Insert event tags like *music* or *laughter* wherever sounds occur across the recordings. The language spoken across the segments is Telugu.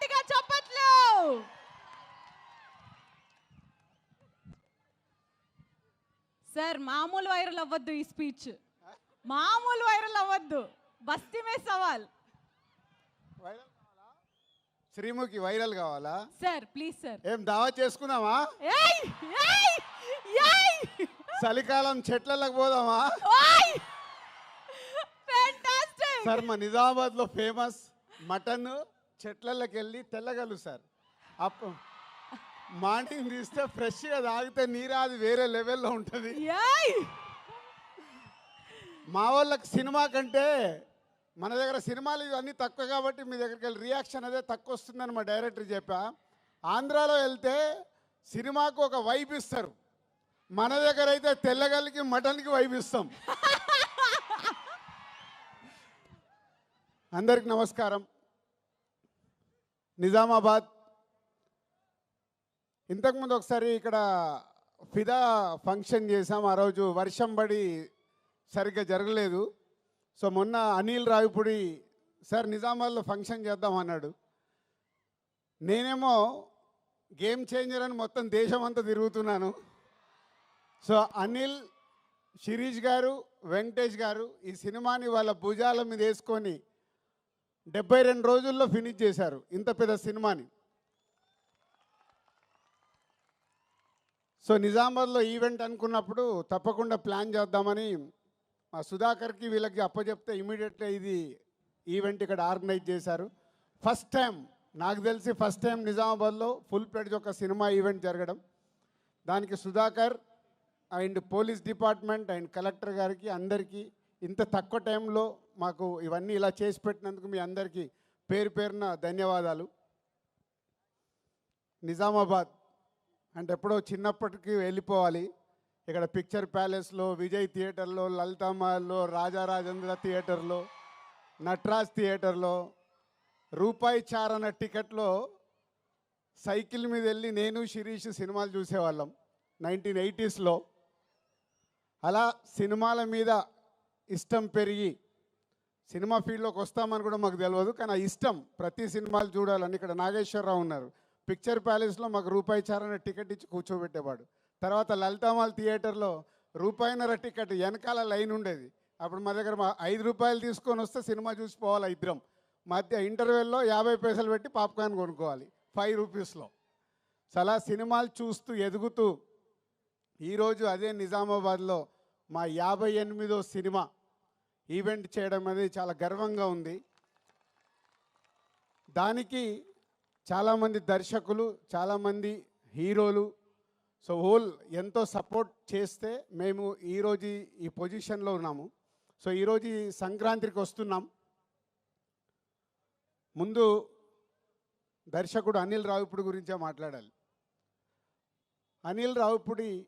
గట్టిగా చప్పట్లు. సార్ మామూలు వైరల్ అవ్వద్దు ఈ స్పీచ్. మామూలు వైరల్ అవ్వద్దు. బస్తీ మే సవాల్. శ్రీముఖి వైరల్ కావాలా? Sir please sir. ఏం దావా ఏయ్ చలికాలం చెట్లకు పోదామా? సార్ మా నిజామాబాద్లో ఫేమస్ మటన్? చెట్లకి వెళ్ళి తెల్లగలు సార్. అప్ మార్నింగ్ తీస్తే ఫ్రెష్గా తాగితే నీరు అది వేరే లెవెల్లో ఉంటుంది. మా వాళ్ళకి సినిమా కంటే మన దగ్గర సినిమాలు ఇవన్నీ తక్కువ కాబట్టి మీ దగ్గరికి వెళ్ళి రియాక్షన్ అదే తక్కువ వస్తుందని మా డైరెక్టర్ చెప్పా. ఆంధ్రాలో వెళ్తే సినిమాకు ఒక వైబ్ ఇస్తారు. మన దగ్గర అయితే తెల్లగల్లికి మటన్కి వైబ్ ఇస్తాం. *laughs* అందరికి నమస్కారం. నిజామాబాద్. ఇంతకుముందు ఒకసారి ఇక్కడ ఫిదా ఫంక్షన్ చేసాం ఆ రోజు వర్షం పడి సరిగ్గా జరగలేదు. సో మొన్న అనిల్ రావిపూడి సార్ నిజామాబాద్లో ఫంక్షన్ చేద్దాం అన్నాడు. నేనేమో గేమ్ చేంజర్ అని మొత్తం దేశం అంతా తిరుగుతున్నాను. సో అనిల్ శిరీష్ గారు వెంకటేష్ గారు ఈ సినిమాని వాళ్ళ భుజాల మీద వేసుకొని డెబ్బై రెండు రోజుల్లో ఫినిష్ చేశారు. ఇంత పెద్ద సినిమాని. సో నిజామాబాద్లో ఈవెంట్ అనుకున్నప్పుడు తప్పకుండా ప్లాన్ చేద్దామని మా సుధాకర్కి వీళ్ళకి అప్పచెప్తే ఇమీడియట్గా ఇది ఈవెంట్ ఇక్కడ ఆర్గనైజ్ చేశారు. ఫస్ట్ టైం నాకు తెలిసి ఫస్ట్ టైం నిజామాబాద్లో ఫుల్ ప్లేడ్జ్ ఒక సినిమా ఈవెంట్ జరగడం. దానికి Sudhakar and police department and collector గారికి అందరికీ ఇంత తక్కువ టైంలో మాకు ఇవన్నీ ఇలా చేసి పెట్టినందుకు మీ అందరికీ పేరు పేరున ధన్యవాదాలు. నిజామాబాద్ అంటే ఎప్పుడో చిన్నప్పటికి వెళ్ళిపోవాలి. ఇక్కడ పిక్చర్ ప్యాలెస్లో విజయ్ థియేటర్లో లలితామాల్లో రాజారాజేంద్ర థియేటర్లో నట్రాజ్ థియేటర్లో రూపాయి చారన్న టికెట్లో సైకిల్ మీద వెళ్ళి నేను శిరీష్ సినిమాలు చూసేవాళ్ళం. నైన్టీన్ ఎయిటీస్లో. అలా సినిమాల మీద ఇష్టం పెరిగి సినిమా ఫీల్డ్లోకి వస్తామని కూడా మాకు తెలియదు కానీ ఆ ఇష్టం ప్రతి సినిమాలు చూడాలని ఇక్కడ నాగేశ్వరరావు ఉన్నారు. పిక్చర్ ప్యాలెస్లో మాకు రూపాయి చారన టికెట్ ఇచ్చి కూర్చోబెట్టేవాడు. తర్వాత లలితామాల్ థియేటర్లో రూపాయిన్నర టికెట్ వెనకాల లైన్ ఉండేది. అప్పుడు మా దగ్గర మా ఐదు రూపాయలు తీసుకొని వస్తే సినిమా చూసి పోవాలి ఇద్దరం. మధ్య ఇంటర్వెల్లో యాభై పైసలు పెట్టి పాప్కార్న్ కొనుక్కోవాలి ఫైవ్ రూపీస్లో. సో అలా సినిమాలు చూస్తూ ఎదుగుతూ ఈరోజు అదే నిజామాబాద్లో మా యాభై ఎనిమిదో సినిమా ఈవెంట్ చేయడం అనేది చాలా గర్వంగా ఉంది. దానికి చాలామంది దర్శకులు చాలామంది హీరోలు సో హోల్ ఎంతో సపోర్ట్ చేస్తే మేము ఈరోజు ఈ- పొజిషన్లో ఉన్నాము. సో ఈరోజు సంక్రాంతికి వస్తున్నాం. ముందు దర్శకుడు అనిల్ రావుపుడి గురించే మాట్లాడాలి. అనిల్ రావుపుడి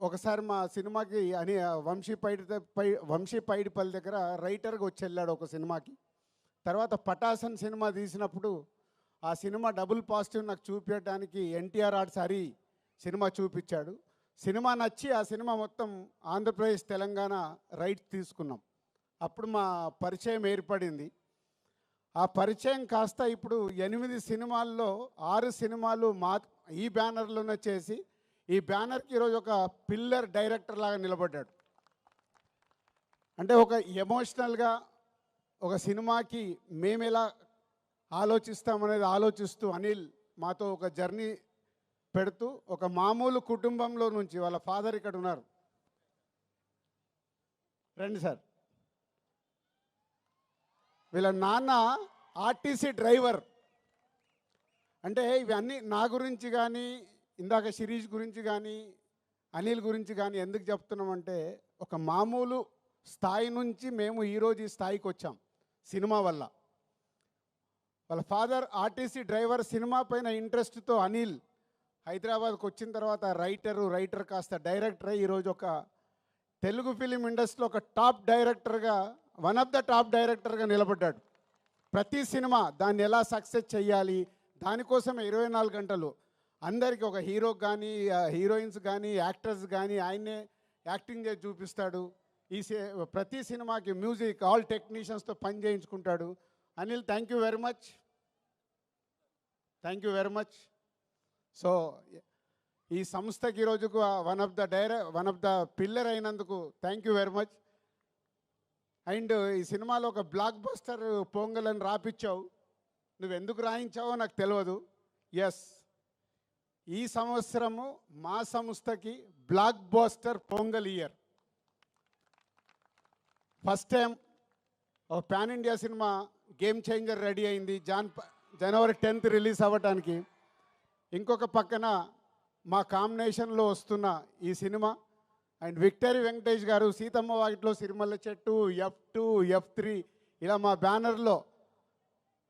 ఒకసారి మా సినిమాకి అని వంశీ పైడి పై వంశీ పైడిపల్లి దగ్గర రైటర్గా వచ్చి వెళ్ళాడు ఒక సినిమాకి. తర్వాత పటాసన్ సినిమా తీసినప్పుడు ఆ సినిమా డబుల్ పాజిటివ్ నాకు చూపించడానికి ఎన్టీఆర్ ఆర్ట్స్ హరి సినిమా చూపించాడు. సినిమా నచ్చి ఆ సినిమా మొత్తం ఆంధ్రప్రదేశ్ తెలంగాణ రైట్స్ తీసుకున్నాం. అప్పుడు మా పరిచయం ఏర్పడింది. ఆ పరిచయం కాస్త ఇప్పుడు ఎనిమిది సినిమాల్లో ఆరు సినిమాలు మా ఈ బ్యానర్లోనే చేసి ఈ బ్యానర్కి ఈరోజు ఒక పిల్లర్ డైరెక్టర్ లాగా నిలబడ్డాడు. అంటే ఒక ఎమోషనల్గా ఒక సినిమాకి మేము ఎలా ఆలోచిస్తామనేది ఆలోచిస్తూ అనిల్ మాతో ఒక జర్నీ పెడుతూ ఒక మామూలు కుటుంబంలో నుంచి వాళ్ళ ఫాదర్ ఇక్కడ ఉన్నారు. రండి సార్. వీళ్ళ నాన్న ఆర్టీసీ డ్రైవర్. అంటే ఇవన్నీ నా గురించి కానీ ఇందాక శిరీష్ గురించి కానీ అనిల్ గురించి కానీ ఎందుకు చెప్తున్నామంటే ఒక మామూలు స్థాయి నుంచి మేము ఈరోజు ఈ స్థాయికి వచ్చాం సినిమా వల్ల. వాళ్ళ ఫాదర్ ఆర్టీసీ డ్రైవర్ సినిమా పైన ఇంట్రెస్ట్తో అనిల్ హైదరాబాద్కి వచ్చిన తర్వాత రైటరు రైటర్ కాస్త డైరెక్టర్ ఈరోజు ఒక తెలుగు ఫిలిం ఇండస్ట్రీలో ఒక టాప్ డైరెక్టర్గా వన్ ఆఫ్ ద టాప్ డైరెక్టర్గా నిలబడ్డాడు. ప్రతి సినిమా దాన్ని ఎలా సక్సెస్ చేయాలి దానికోసం ఇరవై నాలుగు గంటలు అందరికీ ఒక హీరో కానీ హీరోయిన్స్ కానీ యాక్టర్స్ కానీ ఆయన్నే యాక్టింగ్ చేసి చూపిస్తాడు. ఈ సి- ప్రతి సినిమాకి మ్యూజిక్ ఆల్ టెక్నీషియన్స్తో పని చేయించుకుంటాడు. Anil thank you very much thank you very much so ఈ సంస్థకి ఈరోజుకు వన్ ఆఫ్ ద డైరె వన్ ఆఫ్ ద పిల్లర్ అయినందుకు thank you very much and ఈ సినిమాలో ఒక బ్లాక్ బస్టర్ పొంగల్ అని రాపిచ్చావు. నువ్వు ఎందుకు రాయించావో నాకు తెలియదు ఎస్ ఈ సంవత్సరము మా సంస్థకి blockbuster Pongal year first time ఒక pan India cinema game changer ready అయింది. జాన్ జనవరి టెన్త్ రిలీజ్ అవ్వటానికి. ఇంకొక పక్కన మా కాంబినేషన్లో వస్తున్న ఈ సినిమా అండ్ విక్టరీ వెంకటేష్ గారు సీతమ్మ వాకిట్లో సిరిమల్ల చెట్టు ఎఫ్ టూ ఎఫ్ త్రీ ఇలా మా బ్యానర్లో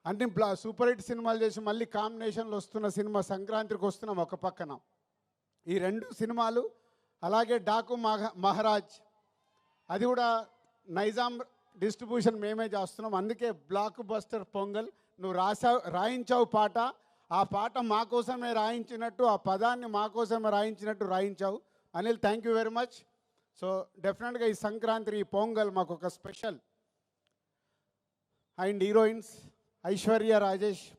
అంటే బ్లా సూపర్ హిట్ సినిమాలు చేసి మళ్ళీ కాంబినేషన్లో వస్తున్న సినిమా సంక్రాంతికి వస్తున్నాం ఒక పక్కన. ఈ రెండు సినిమాలు అలాగే డాకు మహారాజ్. అది కూడా నైజాం డిస్ట్రిబ్యూషన్ మేమే చేస్తున్నాం. అందుకే బ్లాక్ బస్టర్ పొంగల్ నువ్వు రాసావు రాయించావు పాట. ఆ పాట మా కోసమే రాయించినట్టు ఆ పదాన్ని మా కోసమే రాయించినట్టు రాయించావు. Anil thank you very much so డెఫినెట్గా ఈ సంక్రాంతి ఈ పొంగల్ మాకు ఒక special and heroines Aishwarya Rajesh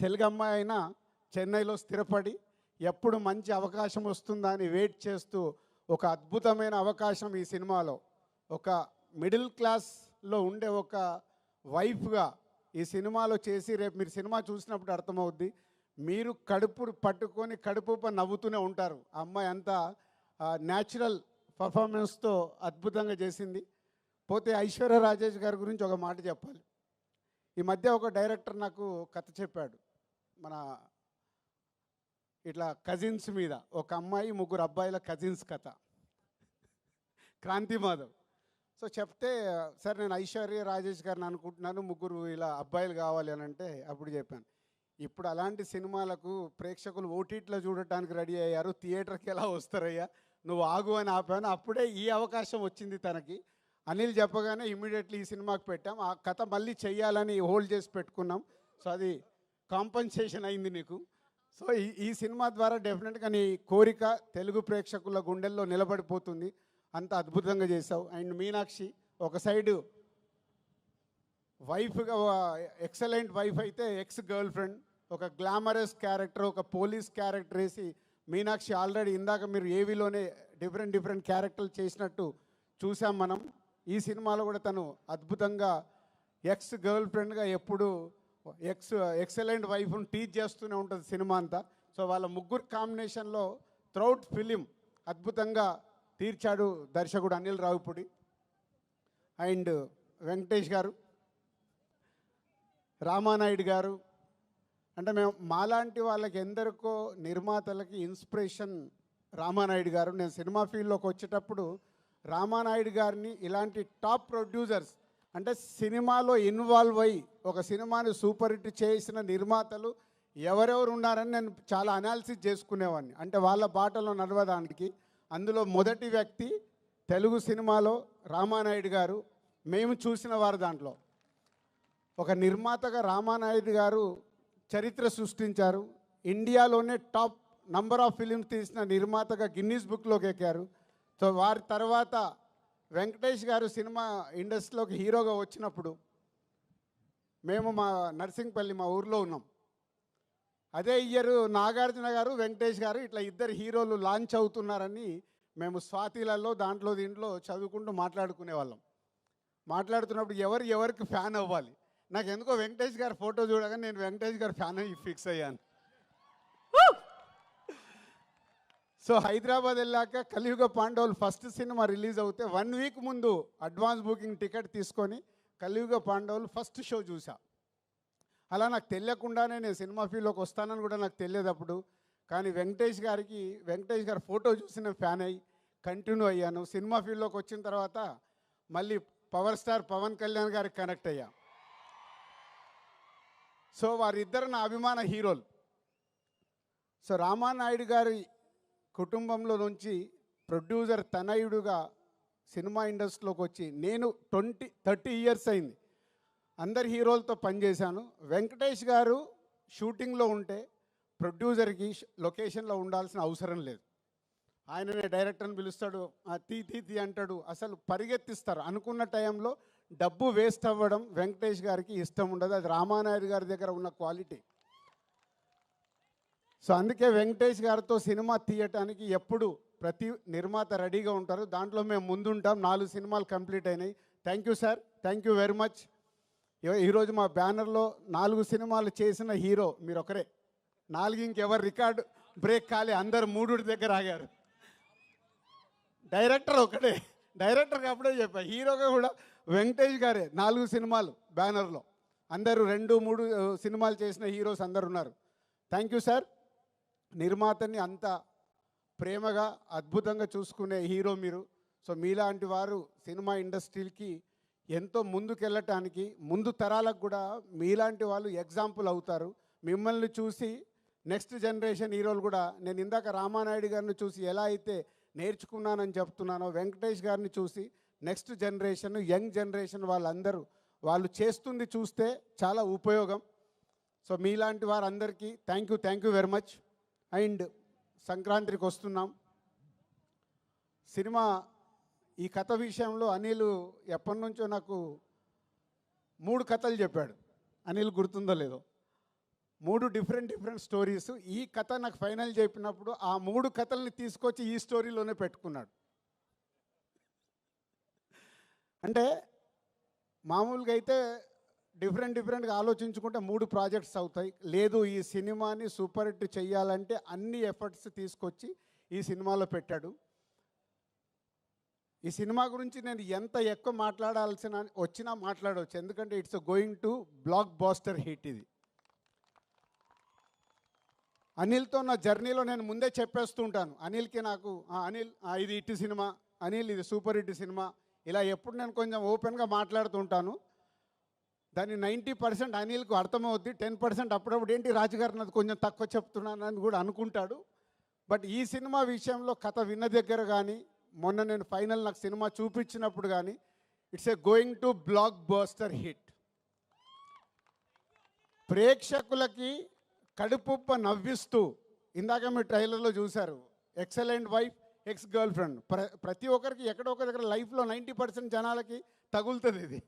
Telugu అమ్మాయి అయినా చెన్నైలో స్థిరపడి ఎప్పుడు మంచి అవకాశం వస్తుందా అని వెయిట్ చేస్తూ ఒక అద్భుతమైన అవకాశం ఈ సినిమాలో. ఒక మిడిల్ క్లాస్లో ఉండే ఒక వైఫ్గా ఈ సినిమాలో చేసి రేపు మీరు సినిమా చూసినప్పుడు అర్థమవుద్ది. మీరు కడుపు పట్టుకొని కడుపు నవ్వుతూనే ఉంటారు. ఆ అమ్మాయి అంతా న్యాచురల్ పర్ఫార్మెన్స్తో అద్భుతంగా చేసింది. పోతే ఐశ్వర్య రాజేష్ గారి గురించి ఒక మాట చెప్పాలి. ఈ మధ్య ఒక డైరెక్టర్ నాకు కథ చెప్పాడు. మన ఇట్లా కజిన్స్ మీద ఒక అమ్మాయి ముగ్గురు అబ్బాయిల కజిన్స్ కథ. క్రాంతి మాధవ్. సో చెప్తే సార్ నేను ఐశ్వర్య రాజేష్ గారిని అనుకుంటున్నాను ముగ్గురు ఇలా అబ్బాయిలు కావాలి అని అంటే అప్పుడు చెప్పాను. ఇప్పుడు అలాంటి సినిమాలకు ప్రేక్షకులు ఓటీట్లో చూడటానికి రెడీ అయ్యారు థియేటర్కి ఎలా వస్తారయ్యా? నువ్వు ఆగు అని ఆపాను. అప్పుడే ఈ అవకాశం వచ్చింది తనకి. అనిల్ చెప్పగానే ఇమీడియట్లీ ఈ సినిమాకి పెట్టాం. ఆ కథ మళ్ళీ చెయ్యాలని హోల్డ్ చేసి పెట్టుకున్నాం. సో అది కాంపన్సేషన్ అయింది నీకు. సో ఈ ఈ సినిమా ద్వారా డెఫినెట్గా నీ కోరిక తెలుగు ప్రేక్షకుల గుండెల్లో నిలబడిపోతుంది. అంత అద్భుతంగా చేసావు అండ్ మీనాక్షి ఒక సైడు వైఫ్గా ఎక్సలెంట్ వైఫ్ అయితే ఎక్స్ గర్ల్ ఫ్రెండ్ ఒక గ్లామరస్ క్యారెక్టర్ ఒక పోలీస్ క్యారెక్టర్ వేసి మీనాక్షి ఆల్రెడీ ఇందాక మీరు ఏవీలోనే డిఫరెంట్ డిఫరెంట్ క్యారెక్టర్లు చేసినట్టు చూసాం మనం. ఈ సినిమాలో కూడా తను అద్భుతంగా ఎక్స్ గర్ల్ ఫ్రెండ్గా ఎప్పుడు ఎక్స్ ఎక్సలెంట్ వైఫ్ను టీచ్ చేస్తూనే ఉంటుంది సినిమా అంతా. సో వాళ్ళ ముగ్గురు కాంబినేషన్లో త్రౌట్ ఫిలిం అద్భుతంగా తీర్చాడు దర్శకుడు అనిల్ రావుపూడి అండ్ వెంకటేష్ గారు రామానాయుడు గారు. అంటే మేము మాలాంటి వాళ్ళకి ఎందరికో నిర్మాతలకి ఇన్స్పిరేషన్ రామానాయుడు గారు. నేను సినిమా ఫీల్డ్లోకి వచ్చేటప్పుడు రామానాయుడు గారిని ఇలాంటి టాప్ ప్రొడ్యూసర్స్ అంటే సినిమాలో ఇన్వాల్వ్ అయ్యి ఒక సినిమాని సూపర్ హిట్ చేసిన నిర్మాతలు ఎవరెవరు ఉన్నారని నేను చాలా అనాలిసిస్ చేసుకునేవాడిని. అంటే వాళ్ళ బాటలో నడవడానికి అందులో మొదటి వ్యక్తి తెలుగు సినిమాలో రామానాయుడు గారు మేము చూసిన వారు దాంట్లో. ఒక నిర్మాతగా రామానాయుడు గారు చరిత్ర సృష్టించారు. ఇండియాలోనే టాప్ నంబర్ ఆఫ్ ఫిలిమ్స్ తీసిన నిర్మాతగా గిన్నీస్ బుక్లోకి ఎక్కారు. సో వారి తర్వాత వెంకటేష్ గారు సినిమా ఇండస్ట్రీలోకి హీరోగా వచ్చినప్పుడు మేము మా నర్సింగ్పల్లి మా ఊర్లో ఉన్నాం. అదే ఇయర్ నాగార్జున గారు వెంకటేష్ గారు ఇట్లా ఇద్దరు హీరోలు లాంచ్ అవుతున్నారని మేము స్వాతిలలో దాంట్లో దీంట్లో చదువుకుంటూ మాట్లాడుకునే వాళ్ళం. మాట్లాడుతున్నప్పుడు ఎవరు ఎవరికి ఫ్యాన్ అవ్వాలి? నాకు ఎందుకో వెంకటేష్ గారి ఫోటో చూడగానే నేను వెంకటేష్ గారి ఫ్యాన్ అయ్యి ఫిక్స్ అయ్యాను. సో హైదరాబాద్ వెళ్ళాక Kaliyuga Pandavulu first cinema release అవుతే వన్ వీక్ ముందు అడ్వాన్స్ బుకింగ్ టికెట్ తీసుకొని కలియుగ పాండవులు ఫస్ట్ షో చూసా. అలా నాకు తెలియకుండానే నేను సినిమా ఫీల్డ్లోకి వస్తానని కూడా నాకు తెలియదు అప్పుడు. కానీ వెంకటేష్ గారికి వెంకటేష్ గారి ఫోటో చూసి నేను ఫ్యాన్ అయ్యి కంటిన్యూ అయ్యాను. సినిమా ఫీల్డ్లోకి వచ్చిన తర్వాత మళ్ళీ పవర్ స్టార్ పవన్ కళ్యాణ్ గారికి కనెక్ట్ అయ్యా. సో వారిద్దరు నా అభిమాన హీరోలు. సో రామానాయుడు గారి కుటుంబంలో నుంచి ప్రొడ్యూసర్ తనయుడుగా సినిమా ఇండస్ట్రీలోకి వచ్చి నేను ట్వంటీ థర్టీ ఇయర్స్ అయింది. అందరి హీరోలతో పనిచేశాను. వెంకటేష్ గారు షూటింగ్లో ఉంటే ప్రొడ్యూసర్కి లొకేషన్లో ఉండాల్సిన అవసరం లేదు. ఆయననే డైరెక్టర్ని పిలుస్తాడు. "ఆ, తీ తీ తీ అంటాడు. అసలు పరిగెత్తిస్తారు. అనుకున్న టైంలో డబ్బు వేస్ట్ అవ్వడం వెంకటేష్ గారికి ఇష్టం ఉండదు. అది రామానాయుడు గారి దగ్గర ఉన్న క్వాలిటీ. సో అందుకే వెంకటేష్ గారితో సినిమా తీయటానికి ఎప్పుడు ప్రతి నిర్మాత రెడీగా ఉంటారు. దాంట్లో మేము ముందుంటాం. నాలుగు సినిమాలు కంప్లీట్ అయినాయి. Thank you sir. Thank you very much. ఈరోజు మా బ్యానర్లో నాలుగు సినిమాలు చేసిన హీరో మీరు ఒకరే నాలుగు ఇంకెవరు రికార్డు బ్రేక్ కాలే అందరు మూడు దగ్గర ఆగారు. డైరెక్టర్ ఒకటే. డైరెక్టర్ అప్పుడే చెప్పా. హీరోగా కూడా వెంకటేష్ గారే నాలుగు సినిమాలు బ్యానర్లో. అందరూ రెండు మూడు సినిమాలు చేసిన హీరోస్ అందరు ఉన్నారు. Thank you sir. నిర్మాతని అంత ప్రేమగా అద్భుతంగా చూసుకునే హీరో మీరు. సో మీలాంటి వారు సినిమా ఇండస్ట్రీకి ఎంతో ముందుకెళ్ళటానికి ముందు తరాలకు కూడా మీలాంటి వాళ్ళు ఎగ్జాంపుల్ అవుతారు. మిమ్మల్ని చూసి నెక్స్ట్ జనరేషన్ హీరోలు కూడా నేను ఇందాక రామానాయుడు గారిని చూసి ఎలా అయితే నేర్చుకున్నానని చెప్తున్నానో వెంకటేష్ గారిని చూసి నెక్స్ట్ జనరేషన్ యంగ్ జనరేషన్ వాళ్ళందరూ వాళ్ళు చేస్తుంది చూస్తే చాలా ఉపయోగం. సో మీలాంటి వారందరికీ thank you thank you very much. And సంక్రాంతికి వస్తున్నాం. సినిమా ఈ కథ విషయంలో అనిల్ ఎప్పటి నుంచో నాకు మూడు కథలు చెప్పాడు. అనిల్ గుర్తుందో లేదో. మూడు డిఫరెంట్ డిఫరెంట్ స్టోరీస్. ఈ కథ నాకు ఫైనల్ చెప్పినప్పుడు ఆ మూడు కథల్ని తీసుకొచ్చి ఈ స్టోరీలోనే పెట్టుకున్నాడు. అంటే మామూలుగా అయితే డిఫరెంట్ డిఫరెంట్గా ఆలోచించుకుంటే మూడు ప్రాజెక్ట్స్ అవుతాయి. లేదు ఈ సినిమాని సూపర్ హిట్ చేయాలంటే అన్ని ఎఫర్ట్స్ తీసుకొచ్చి ఈ సినిమాలో పెట్టాడు. ఈ సినిమా గురించి నేను ఎంత ఎక్కువ మాట్లాడాల్సిన వచ్చినా మాట్లాడవచ్చు. ఎందుకంటే it's going to blockbuster hit ఇది. అనిల్తో నా జర్నీలో నేను ముందే చెప్పేస్తూ ఉంటాను. అనిల్కి నాకు అనిల్ ఇది ఇటు సినిమా అనిల్ ఇది సూపర్ హిట్ సినిమా. ఇలా ఎప్పుడు నేను కొంచెం ఓపెన్గా మాట్లాడుతుంటాను దాన్ని నైంటీ పర్సెంట్ అనిల్కు అర్థమవుద్ది టెన్ పర్సెంట్ అప్పుడప్పుడు ఏంటి రాజుగారు నాది కొంచెం తక్కువ చెప్తున్నానని కూడా అనుకుంటాడు. బట్ ఈ సినిమా విషయంలో కథ విన్న దగ్గర కానీ మొన్న నేను ఫైనల్ నాకు సినిమా చూపించినప్పుడు కానీ it's a going to blockbuster hit. ప్రేక్షకులకి కడుపుప్ప నవ్విస్తూ ఇందాక మీరు ట్రైలర్లో చూశారు excellent wife ex girl friend ప్ర ప్రతి ఒక్కరికి ఎక్కడో ఒక దగ్గర లైఫ్లో నైంటీ పర్సెంట్ జనాలకి తగులుతుంది ఇది.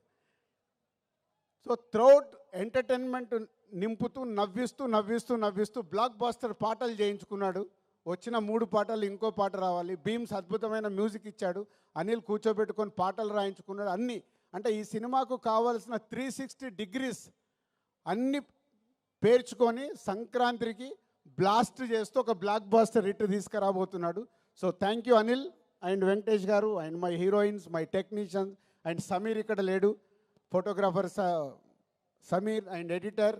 సో త్రౌట్ ఎంటర్టైన్మెంట్ నింపుతూ నవ్విస్తూ నవ్విస్తూ నవ్విస్తూ బ్లాక్ బాస్టర్ పాటలు చేయించుకున్నాడు. వచ్చిన మూడు పాటలు ఇంకో పాట రావాలి. భీమ్స్ అద్భుతమైన మ్యూజిక్ ఇచ్చాడు. అనిల్ కూర్చోబెట్టుకొని పాటలు రాయించుకున్నాడు. అన్నీ అంటే ఈ సినిమాకు కావాల్సిన త్రీ సిక్స్టీ డిగ్రీస్ అన్ని పేర్చుకొని సంక్రాంతికి బ్లాస్ట్ చేస్తూ ఒక blockbuster hit తీసుకురాబోతున్నాడు. So thank you Anil and Venkatesh garu and my heroines my technicians and Sameer ఇక్కడ లేడు. Photographer Sameer and editor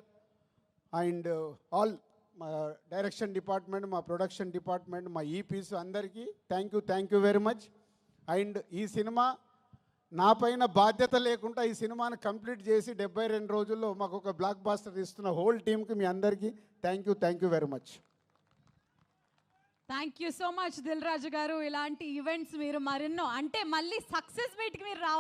and all మా డైరెక్షన్ డిపార్ట్మెంట్ మా ప్రొడక్షన్ డిపార్ట్మెంట్ మా e ఈపీస్ అందరికీ thank you thank you very much and ఈ సినిమా నా పైన బాధ్యత లేకుండా ఈ సినిమాను కంప్లీట్ చేసి డెబ్బై రెండు రోజుల్లో మాకు ఒక బ్లాక్ బాస్టర్ ఇస్తున్న హోల్ టీమ్కి మీ అందరికీ thank you thank you very much thank you so much Dil Raju garu. ఇలాంటి ఈవెంట్స్ మీరు మరెన్నో అంటే మళ్ళీ సక్సెస్ మీట్కి మీరు రావాలి